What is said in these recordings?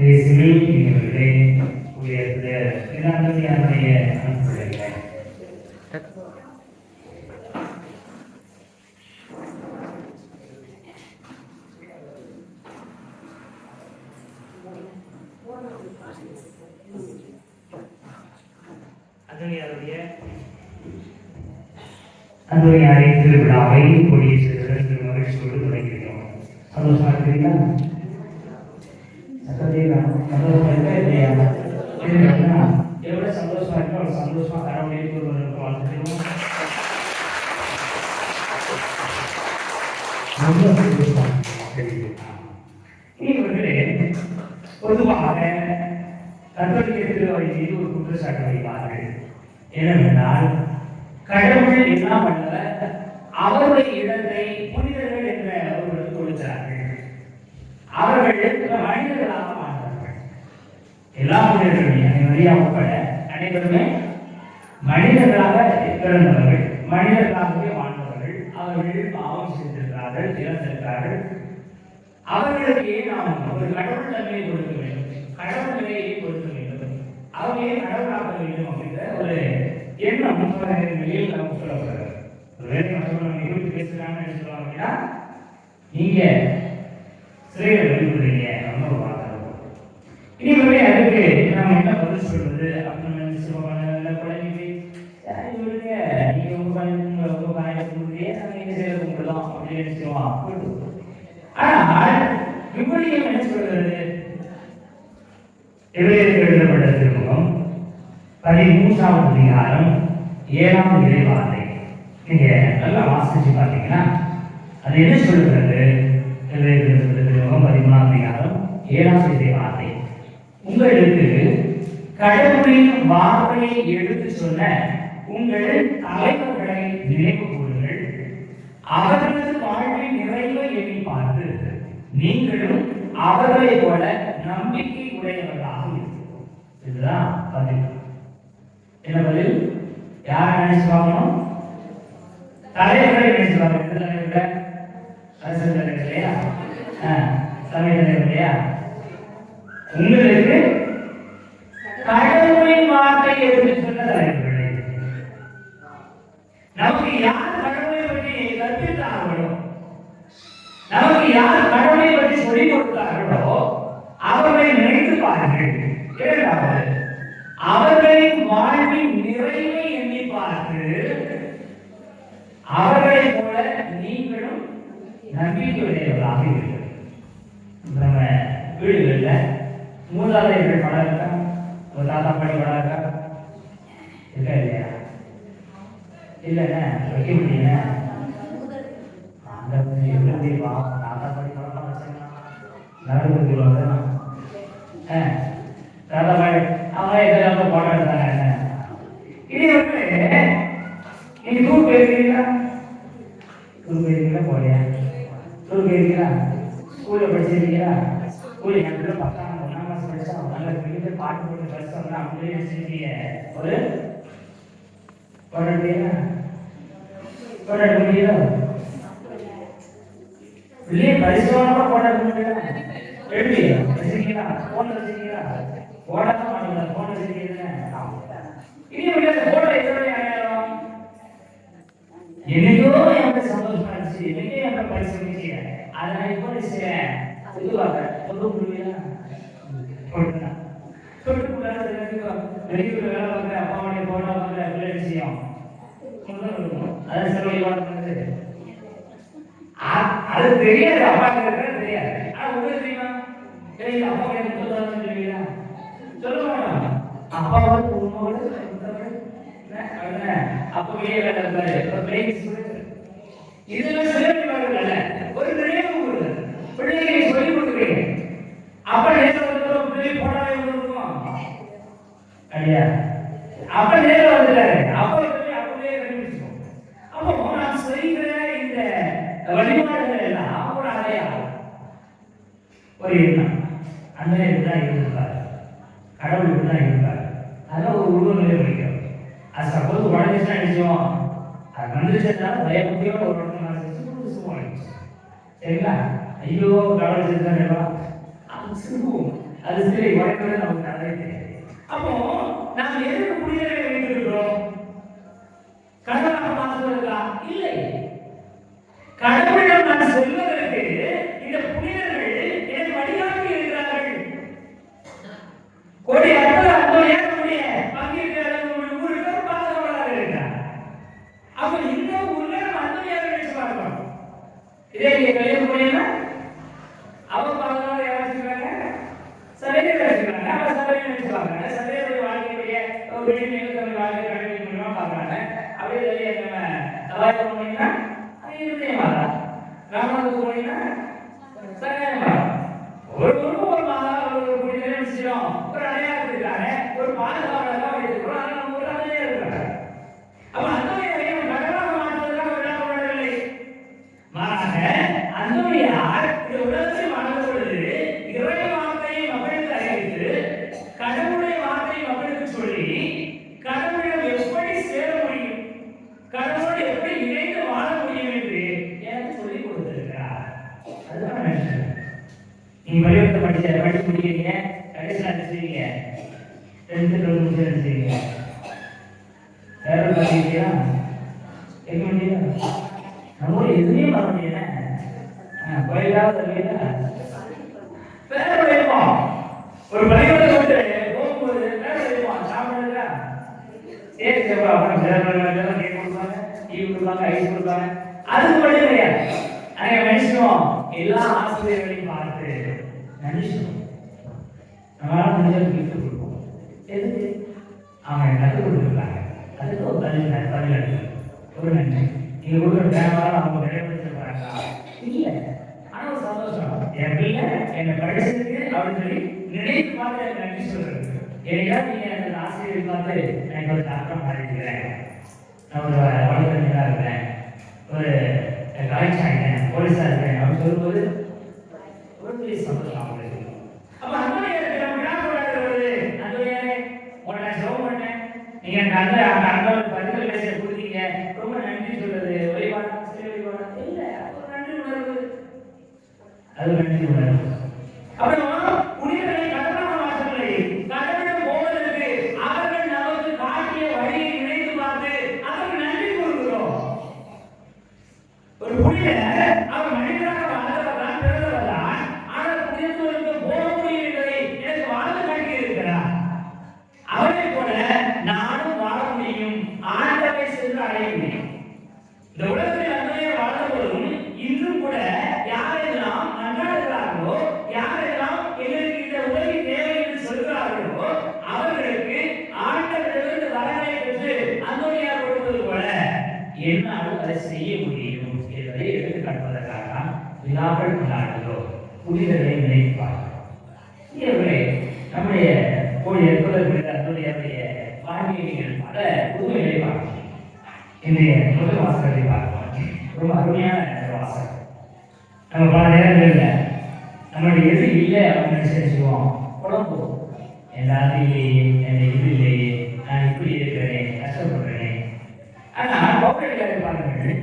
இயேசுவில் இவர்களே உயர்ந்த பிதானுடைய அன்புடைய அந்தனியாருடைய அந்தனியாரை திருவிழாவை கொடிய சிறுவர் திரு மகிழ்ச்சியோடு தொடங்கியிருக்கிறோம் சந்தோஷமா இருக்கிறீங்களா சத்தத்தேவா சந்தோஷமா இருக்கா இல்லையா இருக்கா எவ்வளவு சந்தோஷமா இருக்கோ அவ்வளவு சந்தோஷமா கடவுளே ஒருவருக்கு வாழ்த்துக்கிறோம் ரொம்ப இவர்களே பொதுவாக கத்தோலிக்க திருவாய் மீது ஒரு குற்றச்சாட்டு வைப்பார்கள். என்னவென்றால் கடவுள் என்ன பண்ணவர் அவருடைய இடத்தை புனிதர்கள் என்ற அவர்களுக்கு கொடுக்கிறார்கள். அவர்கள் மனிதர்களாக மாறுவார்கள் எல்லா புனிதர்களுமே உட்பட அனைவருமே மனிதர்களாக பிறந்தவர்கள் மனிதர்களாகவே வாழ்ந்தவர்கள். அவர்கள் இருக்கிறார்கள் செய்திருக்கிறார்கள் இறந்திருக்கிறார்கள் அவர்களுக்கு நாம் ஒரு கடவுள் தன்மையை கொடுக்க வேண்டும். கடவுள் நிலையை கொடுக்க வேண்டும்? அவர்களே கடவுளாக வேண்டும் அப்படின்ற ஒரு எண்ணம் வெளியில் நமக்கு சொல்லப்படுறது ஒருவேளை மற்றவர்கள் நிகழ்ச்சி பேசுறாங்கன்னு சொல்லுவாங்க அப்படின்னா நீங்க சிறையில் வெளிப்படுறீங்க அப்படின்னு ஒரு வார்த்தை இனி அதுக்கு நாம் என்ன பதில் சொல்றது கும்பிடலாம் அப்படின்னு நினைச்சுக்குவோம் ஆனால் விபலியம் என்ன சொல்கிறது எவ்வேறு எழுதப்பட்ட திருமுகம் பதிமூன்றாம் அதிகாரம் ஏழாம் இறைவார்த்தை. நீங்க நல்லா வாசிச்சு பார்த்தீங்கன்னா அது என்ன சொல்கிறது எவ்வேறு எழுதப்பட்ட திருமுகம் பதிமூணாம் அதிகாரம் ஏழாம் இறைவார்த்தை. உங்களுக்கு கடவுளின் வார்த்தையை எடுத்து சொன்ன உங்கள் தலைவர்களை நினைவு கூறுங்கள். அவர்களது வாழ்வின் நிறைவை எண்ணி பார்த்து நீங்களும் அவர்களை போல நம்பிக்கை உடையவர்களாக இருக்கும் இதுதான் பதில். என்ன பதில்? யார் நினைச்சு பார்க்கணும்? தலைவர்களை நினைச்சு பார்க்கணும். தலைவர்கள்? அரசு தலைவர் இல்லையா ஆ, தலைவர் இல்லையா உங்களுக்கு கடவுளின் வார்த்தை எடுத்து நமக்கு யார் கடவுளை பற்றி சொல்லிக் கொடுத்தார்களோ அவர்களை நினைத்து பாருங்கள். இரண்டாவது அவர்களின் வாழ்வின் நிறைவை எண்ணி பார்த்து அவர்களை போல நீங்களும் நம்பிக்கையுடையவர்களாக இருங்கள். நம்ம வீடுகளில் மூதாதைகள் படம் ஒரு தாத்தா படி படம் இருக்கா இல்லையா? இல்லைண்ணே வைக்க முடியல அந்த எப்படி வா தாத்தா பாட்டி படம் நடந்து அவங்க போட்டோ எடுத்தாங்க இது வந்து டூர் போயிருக்கீங்களா டூர் போயிருக்கீங்களா போலையா டூர் போயிருக்கீங்களா படிச்சிருக்கீங்களா என் பத்தாம் ஒன்றாம் கிளாஸ் படிச்சா நல்ல பெரிய பாட்டு போட்டு ட்ரெஸ் அப்படியே வச்சிருக்கீங்க ஒரு போட்டோ எடுத்தீங்களா போட்டோ எடுக்க முடியுதா பிள்ளைய பரிசுவான கூட போட்டோ எடுக்க வச்சிருக்கீங்களா வச்சிருக்கீங்களா மாட்டீங்களா போன் வச்சிருக்கீங்க இனி அந்த போட்டோ எத்தனை அடையாளம் என்னைக்கோ சந்தோஷமா இருந்துச்சு என்னைக்கோ பரிசு இருந்துச்சு அதை இப்போ செய்யறேன் இதுவாக சொல்ல முடியல வெளியூர் வேலை பார்க்குற அப்பாவுடைய போட்டோ பார்க்குற விஷயம். அதான் செலவு அது தெரியாது அப்பா இருக்கிறது தெரியாது. ஆனா உங்களுக்கு தெரியுமா? தெரியுது அப்பா எனக்கு சொல்லுவாங்க தெரியுங்களா சொல்ல மாட்டோம் அப்பாவோட உண்மையோட அப்பா வெளியே ஒரு ஒரு நினைவு பிள்ளைகளை சொல்லிக் கொடுக்குறீங்க அப்ப நேரம் வந்து பிள்ளை போடாவே இருக்கும் ஐயா அப்ப நேரம் வந்துட்டாரு. அப்ப இப்பவே அப்படியே கண்டுபிடிச்சோம் அப்போ நாம் செய்கிற இந்த வழிபாடுகள் எல்லாம் ஒரு அடையாளம் ஒரு எண்ணம். அந்த தான் இருந்தார் கடவுள் இப்படிதான் இருந்தார் அதெல்லாம் ஒரு உருவநிலை வைக்கிறோம் அது சப்போஸ் உடனே அடிச்சோம் அது வந்துருச்சுன்னா பயபக்தியோட ஒரு இடத்துல நான் செஞ்சு ஒரு சரிங்களா? ஐயோ கடவுள் செஞ்சாருப்பா அது சிறுவும் அது சரி உடனே நமக்கு நல்லதே தெரியாது. அப்போ நாம் எதற்கு புனிதர்களை வைத்திருக்கிறோம் கடவுளாக மாற்றுவதற்கா இல்லை. கடவுளிடம் நான் செல்வதற்கு இந்த புனிதர்கள் எனக்கு வழிகாட்டி இருக்கிறார்கள் கோடி அற்புத அற்புதம் ஏறக்கூடிய பங்கேற்கிறார்கள் ஒரு ஊருக்கு பாதுகாவலாக இருக்கிறார் அப்ப இந்த ஊர்ல நம்ம அந்தமையாக இதே இங்க கல்யாணம் பண்ணீங்கன்னா அவங்க பாதுகாவலாக யாராச்சும் இருக்காங்க சபையில வச்சுக்கிறாங்க அவங்க சபையில நினைச்சுவாங்க சபையுடைய வாழ்க்கையுடைய ஒரு வெளியில் இருக்கிற வாழ்க்கை கடைபிடிக்க முடியுமா பார்க்கறாங்க அப்படியே வெளியே நம்ம சபாயத்தில் போனீங்கன்னா அது இருந்தே மாறா ராமநாதத்துக்கு போனீங்கன்னா சரியான மாறா ஒரு ஒரு ஒரு மாதா ஒரு புனிதரை விஷயம் ஒரு அடையாளம் இருக்காங்க ஒரு பாதுகாவலராக வைத்திருக்கிறோம் ஆனால் நம்ம ஒரு அடையாளம் இருக்கிறாங்க அப்ப அந்த வகையில் கடலாக மாற்றுவதற்காக விழா கொண்டாடவில்லை மாறாக அந்தோனியார் இந்த உலகத்தில் வாழ்ந்த பொழுது இறை வார்த்தையை மக்களுக்கு அறிவித்து கடவுளுடைய வார்த்தையை மக்களுக்கு சொல்லி கடவுளிடம் எப்படி சேர முடியும் கடவுளோடு எப்படி இணைந்து வாழ முடியும் என்று எனக்கு சொல்லிக் கொடுத்திருக்கிறார் அதுதான் நான் சொல்றேன். நீங்க பள்ளிக்கூடத்தை படிச்ச படிச்சு முடிக்கிறீங்க கடைசியில் என்ன செய்வீங்க டென்த்து டுவெல்த் முடிச்சு என்ன செய்வீங்க வேற பார்த்தீங்களா கேட்க முடியுதா நம்ம எதுவுமே பண்ண முடியல. கோயிலாவது இல்லையா வேற வைப்போம் ஒரு பள்ளிக்கூடத்தை விட்டு போகும்போது வேற வைப்போம் சாப்பிடுறா சரி சரி அப்புறம் வேற வேற கேக் கொடுப்பாங்க டீ கொடுப்பாங்க ஐஸ் கொடுப்பாங்க. அதுக்கு மட்டும் கிடையாது ஆனா மனுஷனும் எல்லா ஆசிரியர்களையும் மனுஷனும் நம்மளால முடிஞ்ச கிஃப்ட் கொடுப்போம். எதுக்கு? அவங்க கற்றுக் கொடுத்துருக்காங்க. அதுக்கு ஒரு பதில் நன்றி பதில் ஒரு நன்றி. நீங்க கொடுக்குற தேவையான அவங்க நிறைவேற்ற போறாங்களா இல்ல சந்தோஷம். என் பிள்ளை என்னை படிச்சதுக்கு அப்படின்னு சொல்லி நினைத்து பார்த்து எனக்கு நன்றி சொல்றது. ஆசிரியர் பார்த்து எனக்கு ஒரு டாக்டர் மாறிக்கிறேன் நான் ஒரு வழக்கறிஞராக இருக்கிறேன் ஒரு கலெக்டர் ஆகிட்டேன் போலீஸாக இருக்கேன் அப்படின்னு சொல்லும்போது ஒரு பெரிய சந்தோஷம் அப்ப கொண்டாடுறது பண்ணேன் நீங்க நல்ல அந்த அந்த பதில் பேச கொடுத்தீங்க. ரொம்ப நன்றி சொல்றது. வழிபாடு சரி அது நன்றி உணர்வு. அது ஒரு நன்றி உணர்வு அப்புறம் புனிதர்களை கடனாக மாற்றவில்லை கடவுளிடம் போவதற்கு அவர்கள் நமக்கு காட்டிய வழியை நினைத்து பார்த்து அதற்கு நன்றி கூறுகிறோம் ஒரு புனிதர் அவர் மனிதராக வாழ்ந்தவர் தான் பிறந்தவர் தான் ஆனால் புனிதத்துவருக்கு போக முடியும் என்பதை எனக்கு வாழ்ந்து காட்டியிருக்கிறார் அவரை போல நானும் வாழ முடியும் ஆண்டவை சென்று அடைய முடியும் இந்த உலகத்தில் அன்றைய வாழ்ந்த போதும் இன்றும் கூட யாரெல்லாம் நன்றாடுகிறார்களோ யாரெல்லாம் எங்களுக்கு இந்த உதவி தேவை என்று சொல்கிறார்களோ அவர்களுக்கு ஆண்டவரிடமிருந்து வரங்களை பெற்று அந்தோனியார் கொடுப்பது போல என்னால் அதை செய்ய முடியும் என்பதை எடுத்து காட்டுவதற்காக தான் விழாக்கள் கொண்டாடுகிறோம். புனிதர்களை நினைப்பார்கள் இவர்களே நம்முடைய கோயில் புனித அந்தோனியாருடைய வாழ்க்கையில் பல புதுமைகளை பார்க்கிறோம் இன்றைய முதல் வாசகத்தை பார்ப்போம் ரொம்ப அருமையான வாசகம். நம்ம பல நேரங்களில் நம்மளுடைய எது இல்லை அப்படின்னு நினைச்சுவோம் குழம்பு எல்லாத்தையும் இல்லையே என் இது இல்லையே நான் இப்படி இருக்கிறேன். ஆனா பௌரடிகாரை பாருங்கள்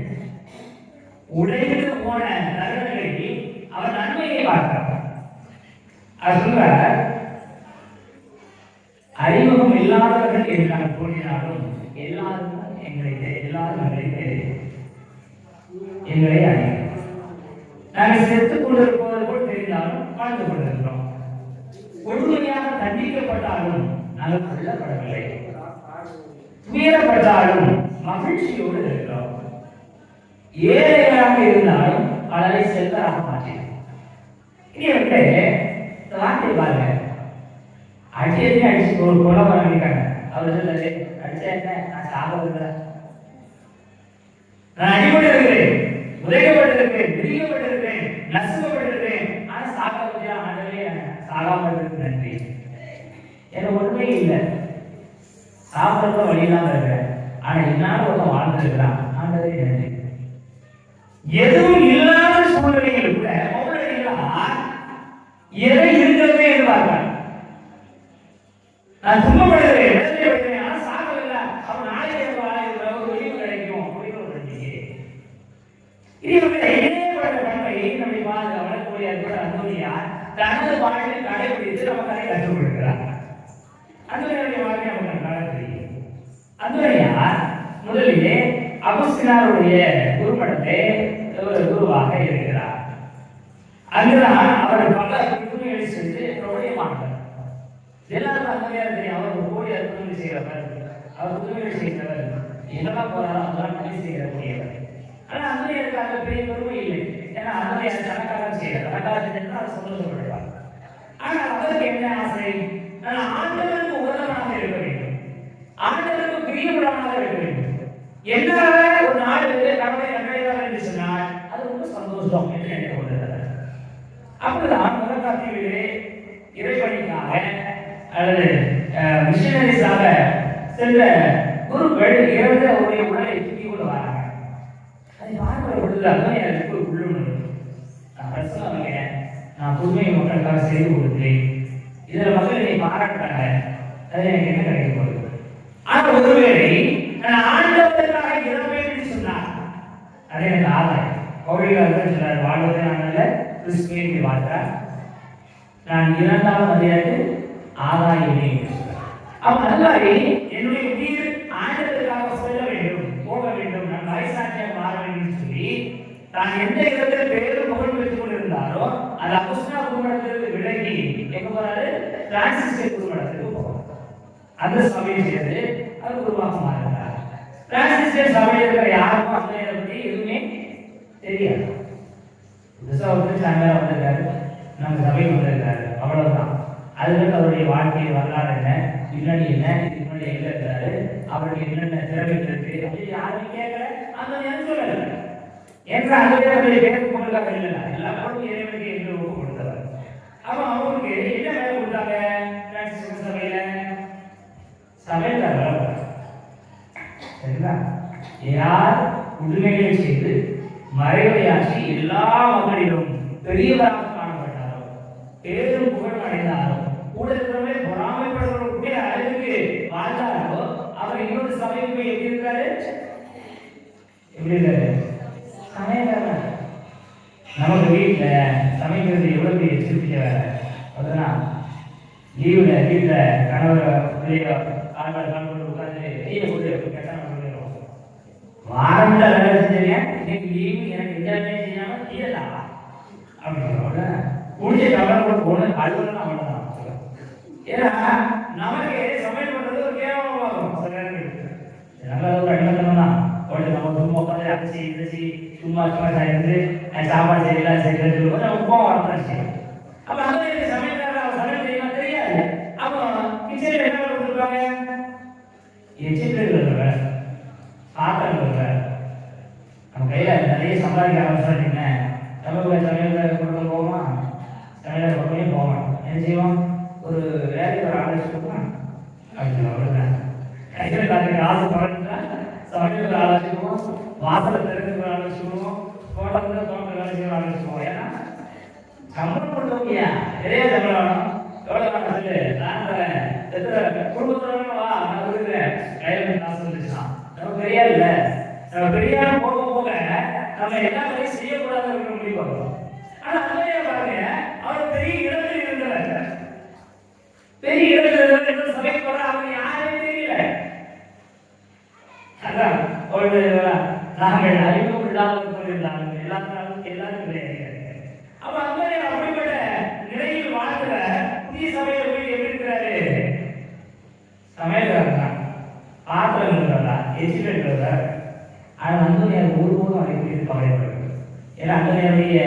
உடைந்து போன நகரங்களில் அவர் நன்மையை பார்க்கிறார். அவர் சொல்றார் அறிமுகம் இல்லாதவர்கள் என்று நான் கூறினாலும் எல்லாரும் எங்களை எல்லாரும் எங்களை தெரியும் எங்களை அறியும். நாங்கள் செத்துக் கொண்டிருப்பது போல் தெரிந்தாலும் வாழ்ந்து கொண்டிருக்கிறோம். கொடுமையாக தண்டிக்கப்பட்டாலும் நாங்கள் கொல்லப்படவில்லை. துயரப்பட்டாலும் மகிழ்ச்சியோடு இருக்கிறோம். ஏழைகளாக இருந்தாலும் பலரை செல்வராக மாற்றினோம் இனி வந்து இந்த பாருங்க. அடிச்சே அடிச்சு ஒரு கொலை பண்ணிருக்காங்க அவர் சொல்றாரு அடிச்சா என்ன? நான் சாக விரும்புறேன் நான் அடிபட்டு இருக்கிறேன் உதைக்கப்பட்டிருக்கிறேன் பிரிக்கப்பட்டிருக்கிறேன் நசுக்கப்பட்டிருக்கிறேன். ஆனா சாக வச்சா ஆண்டவே சாகாம இருக்கு நன்றி எனக்கு ஒண்ணுமே இல்லை. சாப்பிட்றது வழி இல்லாம இருக்கிறேன் ஆனா என்னால ஒருத்தன் வாழ்ந்துருக்கிறான். ஆண்டதே நன்றி எதுவும் இல்லை சூழ்நிலையில் கூட பவுலடிகளார் எதை இருக்கிறதே எதிர்பார்க்கிறார் நான் துன்பப்படுகிறேன் வேதனைப்படுகிறேன் ஆனா சாகவில்லை அவன் நாளைக்கு வாழ்கிற ஒரு ஒளிவு கிடைக்கும் அப்படின்னு ஒரு நம்பிக்கை இவருடைய இணையப்பட்ட பண்பை நம்மை பார்த்து வளரக்கூடிய அன்புள்ள அந்தோனியார் தனது வாழ்வில் கடைபிடித்து நம்ம அதை கற்றுக் கொடுக்கிறார் அந்தனுடைய வாழ்க்கை நமக்கு நன்றாக தெரியும் அந்தனையார் முதலிலே அகஸ்தினாருடைய குருமடத்தை ஒரு குருவாக இருக்கிறார். அங்குதான் அவர் பல புதுமைகளை சென்று பிரபலியமானவர் எல்லாருக்கும் அந்தனையார் தெரியும் அவர் ஒரு கோடி அற்புதங்களை செய்கிறவர் அவர் புதுமைகளை செய்கிறவர் என்னெல்லாம் போறாரோ அதெல்லாம் செய்கிற முடியவர் ஆனா அந்தரையருக்கு அந்த பெரிய பெருமை இல்லை. ஏன்னா அந்தரையார் தனக்காக செய்கிறார் தனக்காக செஞ்சால் அவர் சந்தோஷப்படுவார். ஆனால் அவருக்கு என்ன ஆசை? நான் ஆண்டவருக்கு உகந்தவனாக இருக்க வேண்டும். ஆண்டவருக்கு பிரியப்படாமல் இருக்க வேண்டும். என்னால ஒரு நாடு கடவுளை நன்மையாக என்று சொன்னால் அது ரொம்ப சந்தோஷம் என்று நினைத்துக் அப்படிதான் முதற்காட்சியிலே இறைவழிக்காக அல்லது மிஷினரிஸாக சென்ற குருக்கள் இறந்த அவருடைய உடலை தூக்கி கொண்டு வராங்க. அதை பார்க்கிற பொழுது அதான் எனக்கு ஒரு உள்ளுணர்வு. நான் பிரச்சனை நான் புதுமை மக்களுக்காக செய்து கொடுத்தேன் இதில் மக்கள் என்னை பாராட்டுறாங்க. அது எனக்கு என்ன கிடைக்க போகுது? ஆனா ஒருவேளை நான் ஆண்டவருக்காக இறப்பேன் என்று சொன்னார். அதே எனக்கு ஆதாயம். கோவில்கள் சொன்னார் வாழ்வதே நான் நல்ல கிறிஸ்துவின் வாழ்த்தார் நான் இரண்டாம் மரியாதை ஆதாயமே என்று சொன்னார். அப்ப நல்லாரி என்னுடைய உயிர் ஆண்டவருக்காக சொல்ல வேண்டும் போக வேண்டும் நான் வயசாட்சியாக மாற வேண்டும் சொல்லி தான் எந்த இடத்துல பேரும் புகழ் பெற்றுக் கொண்டிருந்தாரோ அது அபுஸ்னா குடும்பத்திலிருந்து விலகி எங்க போறாரு? பிரான்சிஸ்கே குடும்பத்தில் அந்த சபையை சேர்ந்து அது குருவாக மாறுகிறார் பிரான்சிஸ்கே சபையில் இருக்கிற யாருக்கும் அந்த பற்றி எதுவுமே தெரியாது. புதுசாக வந்து சாயங்காலம் வந்திருக்காரு. நம்ம சபைக்கு வந்திருக்காரு. அவ்வளவுதான். அதுக்கு அவருடைய வாழ்க்கை வரலாறு என்ன? பின்னாடி என்ன? இதுக்கு முன்னாடி எங்க இருக்காரு அவருக்கு என்னென்ன திறமைகள் இருக்கு? அப்படின்னு யாருமே கேட்கல. அந்த நேரம் சொல்லல. ஏன்னா அதுவே அவருடைய பேருக்கு கொடுக்காத இல்லை எல்லா பொருளும் இறைவனுக்கு என்று கொடுத்தவர் அப்ப அவருக்கு என்ன வேலை கொடுத்தாங்க? பிரான்சிஸ் சபையில? சபையில் வேலை சரிங்களா? யார் உண்மைகளை செய்து மறைவையாற்றி எல்லா மக்களிலும் பெரியவராக காணப்பட்டாரோ பேரும் புகழ் அடைந்தாரோ கூட இருக்கிறவரை பொறாமைப்படுறவர்களுடைய அளவுக்கு வாழ்ந்தாரோ அவர் இன்னொரு சபைக்கு போய் எப்படி இருக்காரு? எப்படி இருக்காரு? சமையல் நமக்கு வீட்டில் சமைக்கிறது எவ்வளோ பெரிய திருப்தியாக வேலை அதுதான் லீவில் வீட்டில் கணவர் பிள்ளையோ ஆண்கள் கணவர் உட்காந்து கையை போட்டு கேட்டால் பண்ணிடுவோம் வாரம்ல வேலை இன்னைக்கு லீவு எனக்கு அப்படின்னு முடிஞ்ச கவலை கூட போகணும் ஏன்னா நமக்கு சமையல் ஒரு கேவலமாகும் சில நல்ல ஒரு உடனே நம்ம சும்மா உட்காந்து சும்மா சும்மா சாப்பாடு செய்யலாம் செய்யலாம் சொல்லுவோம் வரதான் செய்யும் அந்த சமையல் சமையல் செய்யலாம் தெரியாது. அப்போ கிச்சனில் என்ன கொடுத்துருப்பாங்க எச்சில் வேலை பாத்திரம் வேலை நம்ம கையில் நிறைய சம்பாதிக்க ஆரம்பிச்சிட்டீங்க நம்ம சமையல் கொண்டு போவோமா? சமையல் பக்கமே போவோம் என்ன செய்வோம்? ஒரு வேலைக்கு ஒரு ஆள் வச்சுக்கோமா அப்படின்னு அவ்வளோதான் கையில் காட்டுக்கு ஆசை பறந்துட்டா சமையல் ஆலோசிக்குவோம் வாசலை திறந்து ஆலோசிக்குவோம் ஆள் வச்சுக்குவோம் தோட்டம் வேலை செய்ய ஆலோசிக்குவோம் ஏன்னா சம்பளம் கொடுத்தவங்க நிறைய சம்பளம் வேணும். எவ்வளோ வேணும் நான் தரேன்? குடும்பத்தோட வா நான் கொடுக்குறேன் கையில் காசு வந்துச்சுன்னா பெரியார் பெரியா இல்லை நம்ம பெரியா போக போக நம்ம எல்லா வேலையும் செய்யக்கூடாதுன்னு முடிவு பண்ணுறோம் ஆனா அதுலயே பாருங்க அவர் பெரிய இடத்துல இருந்தவர். பெரிய இடத்துல இருந்தவர் என்ன சபைக்கு போற அவங்க யாரே தெரியல. அதான் ஒரு நாங்கள் அறிமுகம் இல்லாமல் போயிருந்தாங்க எல்லாரும் எல்லாரும் கிடையாது அப்ப அந்த அப்படிப்பட்ட நிலையில் வாழ்கிற புதிய சபையில போய் எப்படி இருக்கிறாரு சமையல்காரர் தான் பாத்திரம் இருக்கிறதா எச்சில் இருக்கிறதா ஆனால் அந்த நேரம் ஒரு போதும் அதை குறித்து கவலைப்படுது ஏன்னா அந்த நேரடைய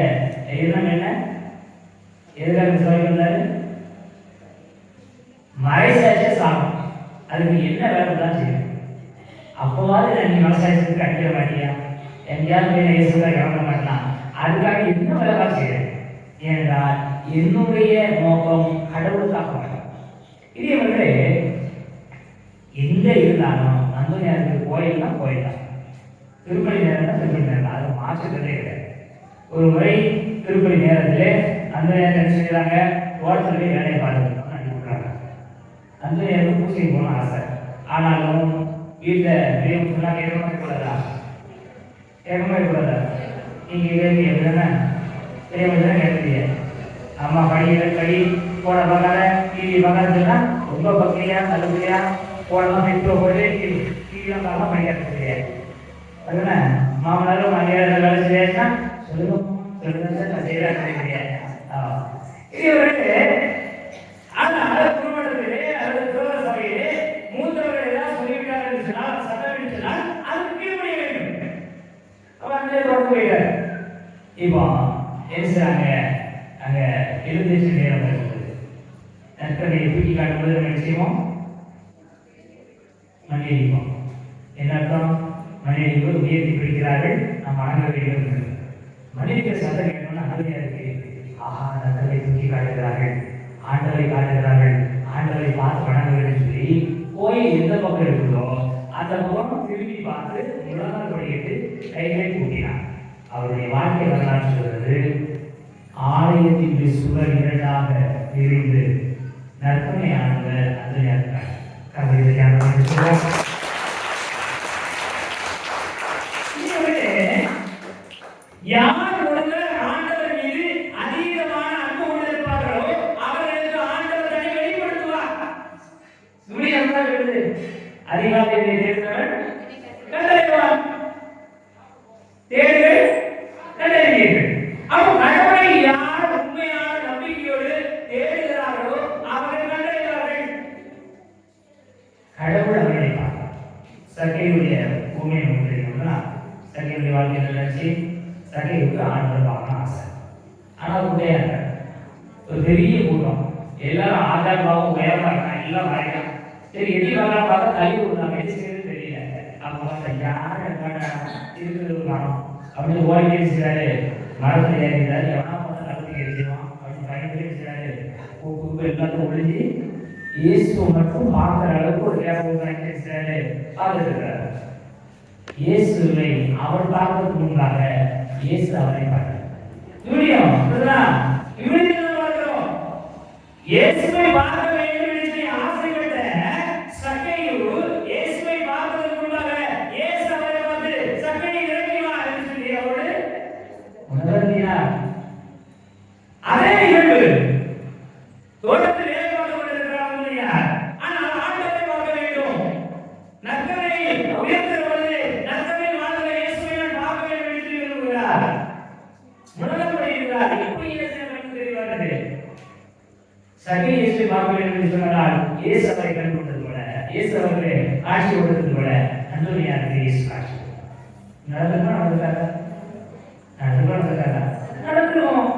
எண்ணம் என்ன? எதுக்காக சபைக்கு வந்தாரு? மறைசாட்சிய சாமி. அதுக்கு என்ன வேலை தான் செய்யும் அப்போவாது நான் நீ மனசாட்சியத்துக்கு அடிக்கிற மாட்டியா எங்கேயாவது போய் நான் இயேசுதான் இறங்க மாட்டான்? அதுக்காக என்ன வேலை தான் செய்யறேன். ஏனென்றால் என்னுடைய நோக்கம் கடவுளுக்காக மாட்டேன் இதே வந்து எங்கே இருந்தாலும் அந்த நேரத்துக்கு கோயில்னா கோயில் தான். திருப்பணி நேரம் தான். திருப்பணி நேரம் அது மாற்றத்திலே கிடையாது. ஒரு முறை திருப்பணி நேரத்தில் அந்த நேரத்தில் என்ன செய்யறாங்க தோட்டத்திலே வேலையை பார்த்துக்கிட்டோம் அனுப்பி விட்றாங்க அந்த நேரம் பூசைக்கு போகணும் ஆசை. ஆனாலும் வீட்டில் பெரியவங்க ஃபுல்லாக கேட்கமா கூடாதா ஏகமாக கூடாதா நீங்கள் கேட்க எப்படின்னா பெரியவங்க தான் கேட்குறீங்க அம்மா படி படி போன பக்கால டிவி பக்கத்துலாம் ரொம்ப பக்தியாக தள்ளுபடியாக போடலாம் இப்போ போட்டு கீழே பார்க்கலாம் பண்ணிக்கிறது கிடையாது. மாமனாரும் மரியாதை வேலை செய்யாச்சுன்னா சொல்லுங்க சொல்லுங்க சார் நான் செய்யறேன் கிடையாது இது வந்து குடும்பத்திலே அல்லது சபையிலே மூத்தவர்கள் எல்லாம் சொல்லிவிட்டார் என்று சொன்னால் சட்டம் என்று சொன்னால் அதுக்கு கீழ்ப்படிய வேண்டும். அங்கே தொடர்பு இப்போ என்ன நேரம் இருக்குது. நற்கரையை தூக்கி காட்டும்போது நம்ம என்ன செய்வோம்? மன்னிப்போம் என்ன அர்த்தம்? மன்னிப்பு உயர்த்தி பிடிக்கிறார்கள். நாம் வணங்க வேண்டும் என்று. சத்தம் கேட்டோம்னா அருமையா இருக்கு. ஆஹா நற்கரை தூக்கி காட்டுகிறார்கள். ஆண்டவரை காட்டுகிறார்கள். ஆண்டவரை பார்த்து வணங்க சொல்லி போய் எந்த பக்கம் இருக்குதோ அந்த பக்கம் திரும்பி பார்த்து முழங்கால் படியிட்டு கைகளை கூட்டினான் அவருடைய வாழ்க்கை வரலாறு சொல்றது ஆலயத்தின் சுவர் இரண்டாக விரிந்து நற்பனையானவர் அந்த நேரத்தில் கவிதையான சொல்லுவோம் யார் ஒருவர் ஆண்டவர் மீது அதீதமான அன்பு கொண்டிருப்பார்களோ அவர்களுக்கு ஆண்டவர் தன்னை வெளிப்படுத்துவார் சூரியன் தான் எழுது அதிகாலை தேர்ந்தவன் கண்டறிவான் தேடுகள் கண்டறிவீர்கள் அப்போ கடவுளை யார் உண்மையான நம்பிக்கையோடு தேடுகிறார்களோ அவர்கள் கண்டறிவார்கள் கடவுள் அவர்களை பார்ப்பார் சகையுடைய பூமியை நோக்கிறீங்கன்னா சகையுடைய வாழ்க்கையில் நினைச்சு சகையுக்கு ஆண்டவர் பார்க்கணும் ஆசை ஆனால் உண்மையாக ஒரு பெரிய கூட்டம் எல்லாரும் ஆதார் பாவம் உயரமா இருக்காங்க எல்லாம் வரையலாம் சரி எடி வரலாம் பார்த்தா தள்ளி விடுறாங்க. எது செய்யறது தெரியல. அப்போ யார் இருக்கிறது ஒரு மரம் அப்படின்னு ஓடி இருக்கிறாரு மரத்தில் ஏறிக்கிறாரு எவனா பார்த்தா நடத்தி எரிச்சிருவான் அப்படின்னு பயந்து இருக்கிறாரு உப்பு எல்லாத்தையும் ஒழிஞ்சு இயேசு மட்டும் பார்க்குற அளவுக்கு ஒரு கேப் இருக்கிறாரு பார்த்துட்டு இருக்கிறாரு இயேசுவை அவர் பார்க்கறதுக்கு முன்பாக இயேசு அவரை பார்க்கிறார். யூனியம் புரியுதா இயேசுவை பார்க்க வேண்டும் என்று ஆசை சக்கையு இயேசுவை பார்ப்பதற்கு முன்பாக இயேசு அவரை வந்து சக்கையை இறங்கி வா என்று சொல்லி அவரோடு உணர்த்தினார் அதே தோட்டத்தில் ஏற்பாடு கொண்டிருக்கிறார் இல்லையார் ஆனால் ஆண்டவரை பார்க்க வேண்டும். நற்கரை உயர்த்துகிற பொழுது நற்கரை வாழ்கிற இயேசுவை பார்க்க வேண்டும் என்று விரும்புகிறார். உணரப்படுகிறார் எப்படி தெரிவார்கள்? பார்க்க வேண்டும் என்று சொன்னால் இயேசு அவரை போல இயேசு அவர்களை காட்சி கொடுத்தது போல அந்தோனியாருக்கு இயேசு காட்சி நடந்துமா நடந்துட்டாரா நடந்துருவோம்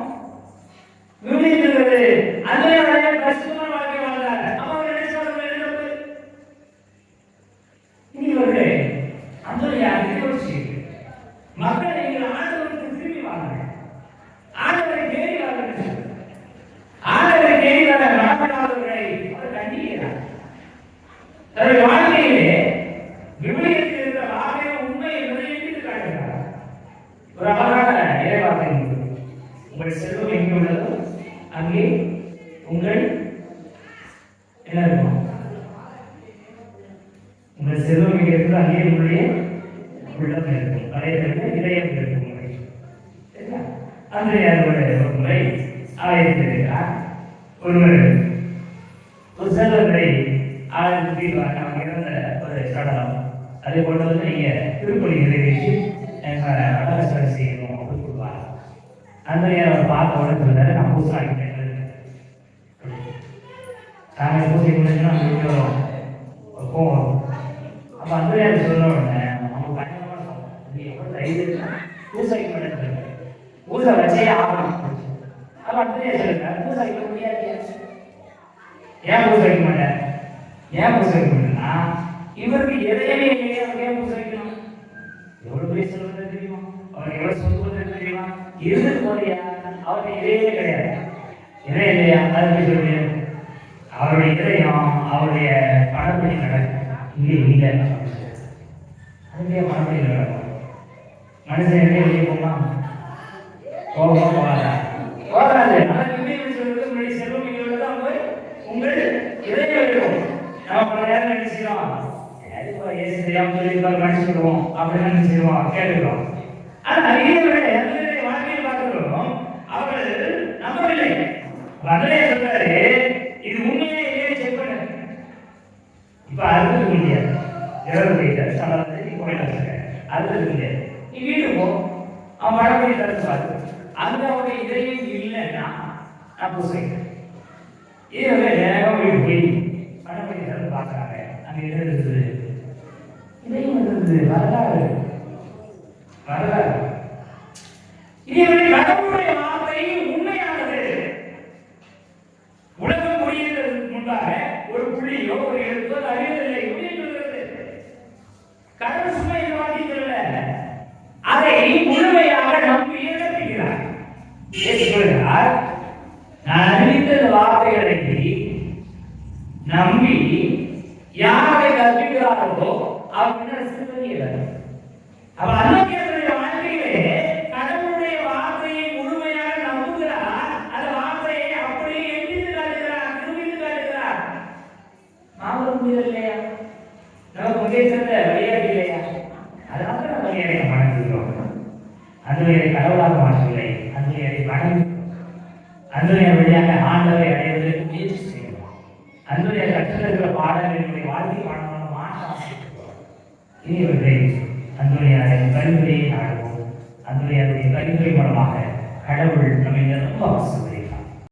விவரிக்கிறது அந்தோனியாருடைய கஷ்டமான வாழ்க்கை வாழ்ந்தார் அப்ப அவர் என்ன சொல்றாரு என்ன இவர்களே அந்தோனியாருக்கு யோசிச்சு மக்களை நீங்கள் ஆண்டவருக்கு திரும்பி வாங்க ஆண்டவரை தேடி வாங்க ஆண்டவரை தேடி வர மனப்படாதவர்களை அவர் கண்டிக்கிறார் தன்னுடைய வாழ்க்கையிலே விவிலியத்தில் இருக்கிற வார்த்தை உண்மை என்பதை எடுத்து காட்டுகிறார் ஒரு அழகான இறைவார்த்தை உண்டு. உங்கள் செல்வம் எங்கே உள்ளதோ அங்கே உங்கள் என்ன இருக்கும் உங்கள் செல்வம் எங்கே இருக்கிறதோ அங்கே உங்களுடைய உள்ளம் இருக்கும் பழைய இதயம் இருக்கும் சரியா? அன்றைய ஒரு முறை ஆயிரத்திருக்கிறார் ஒருவர் ஒரு செல்வத்தை ஆயிரத்தி அவங்க இறந்த ஒரு சடலம் அதே போல வந்து நீங்க திருப்பணி நிறைவேற்றி அடகசடை செய்யணும் அப்படின்னு சொல்லுவாங்க அந்த நேரம் அவர் பார்த்த உடனே சொல்றாரு நான் பூசா ஆகிட்டேன் நாங்கள் பூஜை முடிஞ்சுன்னா முடிஞ்சோம் கோவம் அப்போ அந்த நேரம் சொன்ன உடனே அவங்க பயங்கரமாக சொன்னாங்க, நீ தைரியம் பூசை வைக்க பூசை வச்சே ஆகணும் அப்போ அந்த நேரம் சொல்லுங்க பூசை முடியாது ஏன் பூசை வைக்க மாட்டேன் ஏன் பூசை இவருக்கு எதையுமே இல்லையே அவருக்கு ஏன் பூசை எவ்வளவு பெரிய செல்வத்தை தெரியுமா? அவருக்கு எவ்வளவு சொத்து தெரியுமா? இருந்தது போறியா அவருக்கு இதே கிடையாது. இதே இல்லையா? அது எப்படி சொல்லுங்க அவருடைய இதயம் அவருடைய பணப்படி நடக்கும். இங்கே இல்லை அதுக்கே பணப்படி நடக்கும். மனுஷன் எங்கே வெளியே போகலாம் போகமா போகாதா. போகாது ஆனால் இந்திய செல்வம் இங்கே உங்கள் இதயம் இருக்கும் நம்ம நேரம் என்ன செய்யலாம் சரி ஏசி தெரியாமல் சொல்லியிருப்பார் அப்படின்னு என்ன செய்வோம் கேட்டுக்கிறோம் ஆனால் அறிஞர்களே அறிஞர்களை வாழ்க்கையில் பார்க்கிறோம் அவர்கள் நம்பவில்லை. அண்ணன் சொல்றாரு இது உண்மையே இல்லையே? செக் பண்ண. இப்போ அறுபது முடியாது இருபது மீட்டர் சமரத்தை நீ போயிட்டு நீ வீடு போ. அவன் வடமொழி தரத்து பார்த்து அங்கே இல்லைன்னா நான் பூசைக்கிறேன். இதுவே படப்பிடிகள் பார்க்குறாங்க. அங்கே எது இதையும் இருக்குது? வரலாறு. வரலாறு. இதே கடவுளுடைய வார்த்தை உண்மையானது. உலகம் மொழியில் முன்பாக ஒரு புள்ளியோ ஒரு தப்பிக்கிறார்களோ அவங்க என்ன செய்ய அவர் அண்ணா கேட்கறீங்க